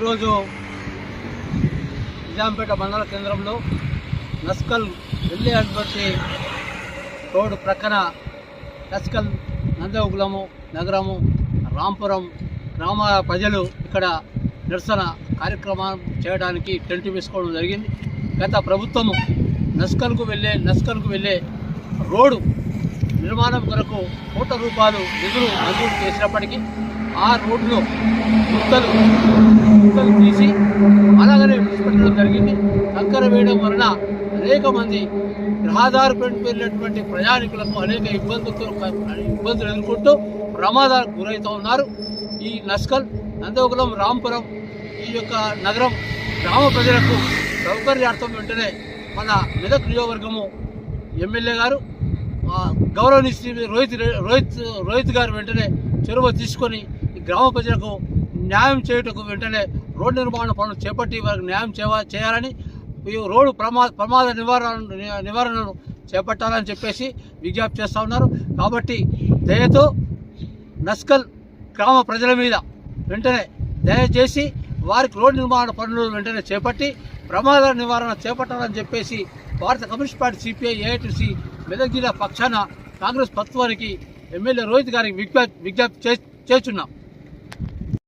ఈరోజు నిజాంపేట మండల కేంద్రంలో నస్కల్ వెళ్ళేటువంటి రోడ్డు ప్రక్కన నస్కల్ నందగులము నగరము రాంపురం గ్రామ ప్రజలు ఇక్కడ నిరసన కార్యక్రమం చేయడానికి టెంట్ వేసుకోవడం జరిగింది. గత ప్రభుత్వము నస్కల్కు వెళ్ళే నస్కల్కు వెళ్ళే రోడ్డు నిర్మాణం కొరకు కోట్ల రూపాయలు నిధులు మంజూరు చేసినప్పటికీ ఆ రోడ్లో గుంతలు గుంతలు తీసి అలాగనే విడిచిపెట్టడం జరిగింది. కంకర వేయడం వలన అనేక మంది రహదారి పెంటు వెళ్ళినటువంటి ప్రయాణికులకు అనేక ఇబ్బందులతో ఇబ్బందులు ఎదుర్కొంటూ ప్రమాదాలకు గురవుతూ ఉన్నారు. ఈ నస్కల్ నందగులం రాంపురం ఈ యొక్క నగరం గ్రామ ప్రజలకు సౌకర్యార్థం వెంటనే మన మెదక్ నియోజకవర్గము ఎమ్మెల్యే గారు ఆ, గౌరవనీయ శ్రీ రోహిత్ రోహిత్ రోహిత్ గారు వెంటనే చొరవ తీసుకొని గ్రామ ప్రజలకు న్యాయం చేయుటకు వెంటనే రోడ్డు నిర్మాణ పనులు చేపట్టి వారికి న్యాయం చేయ చేయాలని ఈ రోడ్డు ప్రమా ప్రమాద నివారణ నివారణను చేపట్టాలని చెప్పేసి విజ్ఞప్తి చేస్తూ ఉన్నారు. కాబట్టి దయతో నస్కల్ గ్రామ ప్రజల మీద వెంటనే దయచేసి వారికి రోడ్డు నిర్మాణ పనులు వెంటనే చేపట్టి ప్రమాద నివారణ చేపట్టాలని చెప్పేసి భారత communist party CPI AITC Medak జిల్లా పక్షాన కాంగ్రెస్ ప్రభుత్వానికి ఎమ్మెల్యే రోహిత్ గారికి విజ్ఞప్తి విజ్ఞప్తి చే- చేస్తున్నాం.